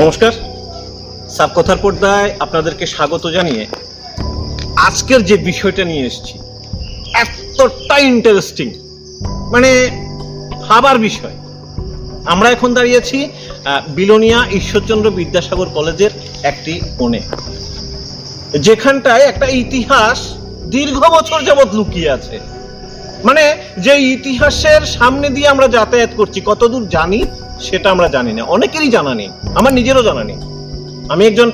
নমস্কার। সাবকথার পর্দায় আপনাদেরকে স্বাগত জানিয়ে আজকের যে বিষয়টা নিয়ে এসেছি, এতটা ইন্টারেস্টিং মানে ভাবার বিষয়। আমরা এখন দাঁড়িয়েছি বিলোনিয়া ঈশ্বরচন্দ্র বিদ্যাসাগর কলেজের একটি কোণে, যেখানটায় একটা ইতিহাস দীর্ঘ বছর যাবৎ লুকিয়ে আছে। মানে যে ইতিহাসের সামনে দিয়ে আমরা যাতায়াত করছি, কতদূর জানি সেটা আমরা জানি না। অনেকেরই জানা নেই। আমার নিজেরও জানা নেই। আমি একজন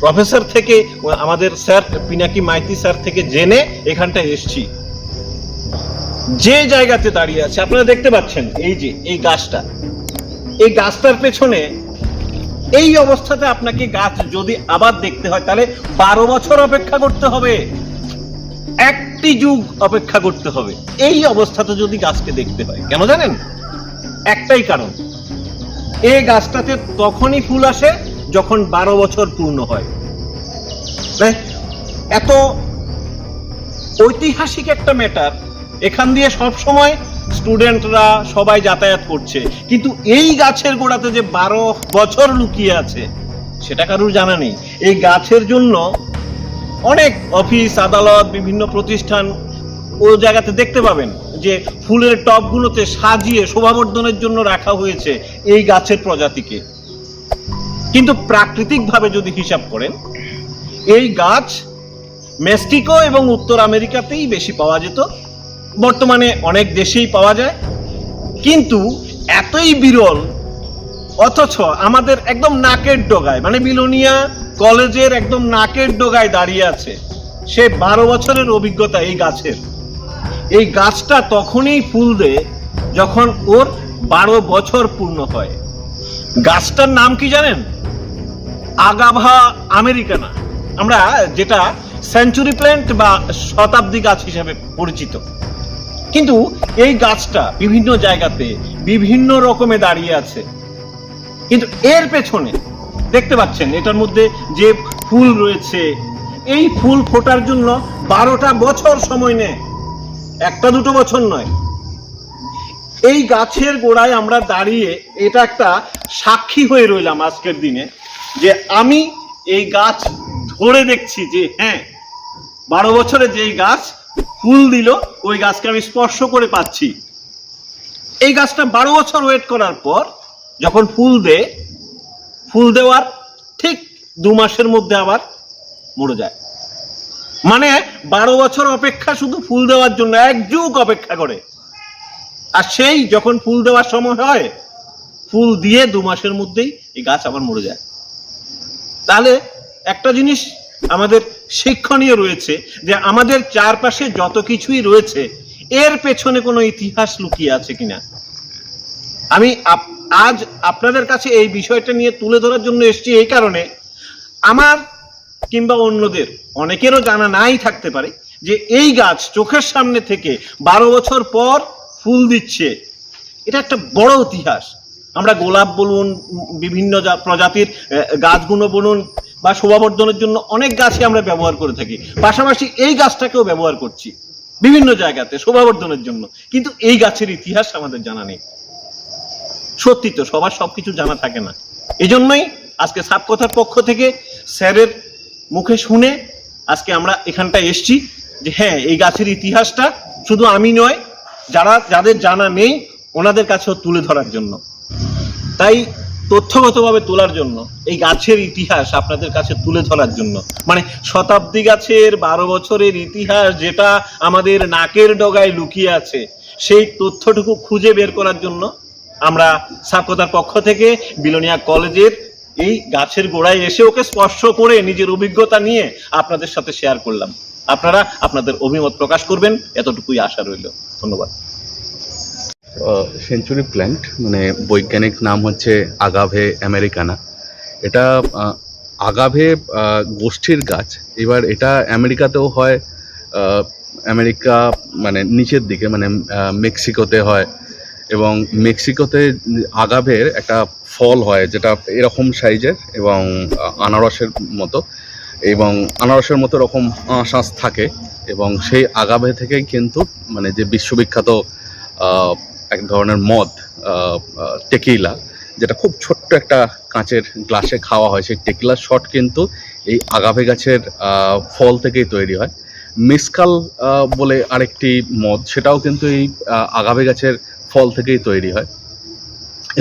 প্রফেসর থেকে, আমাদের স্যার পিনাকি মাইতি স্যার থেকে জেনে এখানটায় এসছি। যে জায়গাতে দাঁড়িয়ে আছে, আপনারা দেখতে পাচ্ছেন, এই যে, এই গাছটা। এই গাছটার পেছনে এই অবস্থাতে আপনাকে গাছ যদি আবার দেখতে হয়, তাহলে বারো বছর অপেক্ষা করতে হবে। একটি যুগ অপেক্ষা করতে হবে। এই অবস্থাতে যদি গাছকে দেখতে হয়, কেন জানেন? একটাই কারণ। এই গাছটাতে তখনই ফুল আসে যখন বারো বছর পূর্ণ হয়। এত ঐতিহাসিক একটা ম্যাটার এখান দিয়ে সব সময় স্টুডেন্টরা সবাই যাতায়াত করছে। কিন্তু এই গাছের গোড়াতে যে বারো বছর লুকিয়ে আছে, সেটা কারুর জানা নেই। এই গাছের জন্য অনেক অফিস আদালত, বিভিন্ন প্রতিষ্ঠান ও জায়গাতে দেখতে পাবেন। যে ফুলের টবগুলোতে সাজিয়ে শোভাবর্ধনের জন্য রাখা হয়েছে এই গাছের প্রজাতিকে। কিন্তু প্রাকৃতিকভাবে যদি হিসাব করেন, এই গাছ মেক্সিকো এবং উত্তর আমেরিকাতেই বেশি পাওয়া যেত। বর্তমানে অনেক দেশেই পাওয়া যায়। কিন্তু এতই বিরল, অথচ আমাদের একদম নাকের ডোগায় মানে বিলোনিয়া কলেজের একদম নাকের ডোগায় দাঁড়িয়ে আছে সে বারো বছরের অভিজ্ঞতা এই গাছের। এই গাছটা তখনই ফুল দেয় যখন ওর বারো বছর পূর্ণ হয়। গাছটার নাম কি জানেন? Agave americana. আমরা যেটা সেঞ্চুরি প্ল্যান্ট বা শতাব্দী গাছ হিসেবে পরিচিত। কিন্তু এই গাছটা বিভিন্ন জায়গাতে বিভিন্ন রকমে দাঁড়িয়ে আছে। কিন্তু এর পেছনে দেখতে পাচ্ছেন, এটার মধ্যে যে ফুল রয়েছে, এই ফুল ফোটার জন্য বারোটা বছর সময় নেয়। একটা দুটো বছর নয়। এই গাছের গোড়ায় আমরা দাঁড়িয়ে এটা একটা সাক্ষী হয়ে রইলাম আজকের দিনে, যে আমি এই গাছ ধরে দেখছি যে হ্যাঁ বারো বছরে যেই গাছ ফুল দিল, ওই গাছকে আমি স্পর্শ করে পাচ্ছি। এই গাছটা বারো বছর ওয়েট করার পর যখন ফুল দেয়, ফুল দেওয়ার ঠিক দু মাসের মধ্যে আবার মরে যায়। মানে বারো বছর অপেক্ষা শুধু ফুল দেওয়ার জন্য, এক যুগ অপেক্ষা করে। আর সেই যখন ফুল দেওয়ার সময় হয়, ফুল দিয়ে দু মাসের মধ্যেই এই গাছ আবার মরে যায়। তাহলে একটা জিনিস আমাদের শিক্ষণীয় রয়েছে যে আমাদের চারপাশে যত কিছুই রয়েছে, এর পেছনে কোনো ইতিহাস লুকিয়ে আছে কিনা? আমি আজ আপনাদের কাছে এই বিষয়টা নিয়ে তুলে ধরার জন্য এসেছি এই কারণে। আমার কিংবা অন্যদের, অনেকেরও জানা নাই থাকতে পারে যে এই গাছ চোখের সামনে থেকে বারো বছর পর ফুল দিচ্ছে। এটা একটা বড় ইতিহাস। আমরা গোলাপ বলুন, বিভিন্ন প্রজাতির গাছগুলো বলুন বা শোভাবর্ধনের জন্য অনেক গাছই আমরা ব্যবহার করে থাকি। পাশাপাশি এই গাছটাকেও ব্যবহার করছি বিভিন্ন জায়গাতে শোভাবর্ধনের জন্য। কিন্তু এই গাছের ইতিহাস আমাদের জানা নেই। সত্যি তো সবার সবকিছু জানা থাকে না। এই জন্যই আজকে সাপকথার পক্ষ থেকে স্যারের মুখে শুনে আজকে আমরা এখানটায় এসছি যে হ্যাঁ এই গাছের ইতিহাসটা শুধু আমি নয়, যারা, যাদের জানা নেই, ওনাদের কাছেও তুলে ধরার জন্য। তাই তথ্যগতভাবে তোলার জন্য, এই গাছের ইতিহাস আপনাদের কাছে তুলে ধরার জন্য। মানে শতাব্দী গাছের বারো বছরের ইতিহাস যেটা আমাদের নাকের ডগায় লুকিয়ে আছে, সেই তথ্যটুকু খুঁজে বের করার জন্য আমরা সাপকতার পক্ষ থেকে বিলোনিয়া কলেজের এই গাছের গোড়ায় এসে ওকে স্পর্শ করে নিজের অভিজ্ঞতা নিয়ে আপনাদের সাথে শেয়ার করলাম। আপনারা আপনাদের অভিমত প্রকাশ করবেন, এতটুকুই আশা রইল। ধন্যবাদ। সেঞ্চুরি প্ল্যান্ট মানে বৈজ্ঞানিক নাম হচ্ছে আগাভে আমেরিকানা এটা আগাভে গোষ্ঠীর গাছ। এবার এটা আমেরিকাতেও হয় আমেরিকা মানে নিচের দিকে মানে মেক্সিকোতে হয়। এবং মেক্সিকোতে আগাভের একটা ফল হয় যেটা এরকম সাইজের এবং আনারসের মতো। এবং আনারসের মতো এরকম আঁশ থাকে এবং সেই আগাভে থেকেই কিন্তু মানে যে বিশ্ববিখ্যাত এক ধরনের মদ টেকিলা যেটা খুব ছোট্ট একটা কাঁচের গ্লাসে খাওয়া হয়, সেই টেকিলা শট কিন্তু এই আগাভে গাছের ফল থেকেই তৈরি হয়। মিসকাল বলে আরেকটি মদ, সেটাও কিন্তু এই আগাভে গাছের ফল থেকেই তৈরি হয়।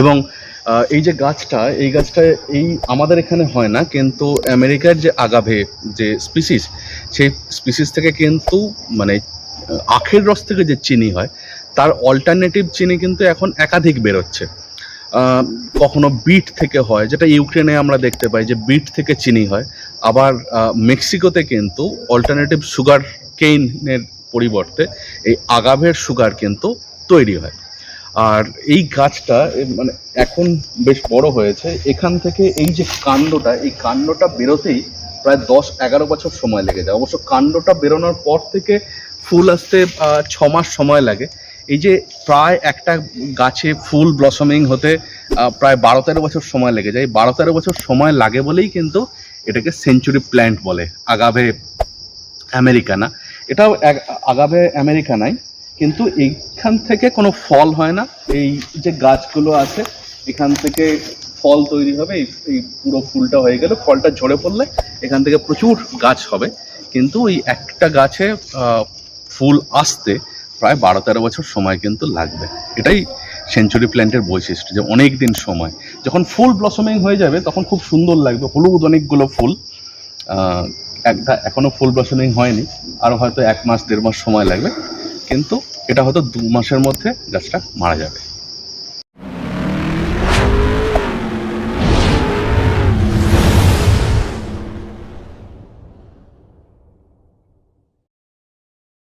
এবং এই যে গাছটা, এই গাছটা এই আমাদের এখানে হয় না, কিন্তু আমেরিকার যে আগাভে যে স্পিসিস সেই স্পিসিস থেকে কিন্তু মানে আখের রস থেকে যে চিনি হয়, তার অল্টারনেটিভ চিনি কিন্তু এখন একাধিক বেরোচ্ছে। কখনো বিট থেকে হয়, যেটা ইউক্রেনে আমরা দেখতে পাই যে বিট থেকে চিনি হয়। আবার মেক্সিকোতে কিন্তু অল্টারনেটিভ সুগার কেইনের পরিবর্তে এই আগাভের সুগার কিন্তু তৈরি হয়। আর এই গাছটা মানে এখন বেশ বড় হয়েছে। এখান থেকে এই যে কাণ্ডটা, এই কাণ্ডটা বেরোতেই প্রায় দশ এগারো বছর সময় লেগে যায়। অবশ্য কাণ্ডটা বেরোনোর পর থেকে ফুল আসতে ছ মাস সময় লাগে। এই যে প্রায় একটা গাছে ফুল ব্লসমিং হতে প্রায় বারো তেরো বছর সময় লেগে যায়। বারো তেরো বছর সময় লাগে বলেই কিন্তু এটাকে সেঞ্চুরি প্ল্যান্ট বলে আগাভে আমেরিকানা এটাও আগাভে আমেরিকানাই কিন্তু এইখান থেকে কোনো ফল হয় না। এই যে গাছগুলো আছে, এখান থেকে ফল তৈরি হবে, এই পুরো ফুলটা হয়ে গেলে। ফলটা ঝরে পড়লে এখান থেকে প্রচুর গাছ হবে। কিন্তু ওই একটা গাছে ফুল আসতে প্রায় বারো তেরো বছর সময় কিন্তু লাগবে। এটাই সেঞ্চুরি প্ল্যান্টের বৈশিষ্ট্য যে অনেক দিন সময়। যখন ফুল ব্লসমিং হয়ে যাবে, তখন খুব সুন্দর লাগবে। হলুদ অনেকগুলো ফুল একটা এখনও ফুল ব্লসমিং হয়নি। আরও হয়তো এক মাস, দেড় মাস সময় লাগবে। কিন্তু এটা হয়তো দু মাসের মধ্যে গাছটা মারা যাবে।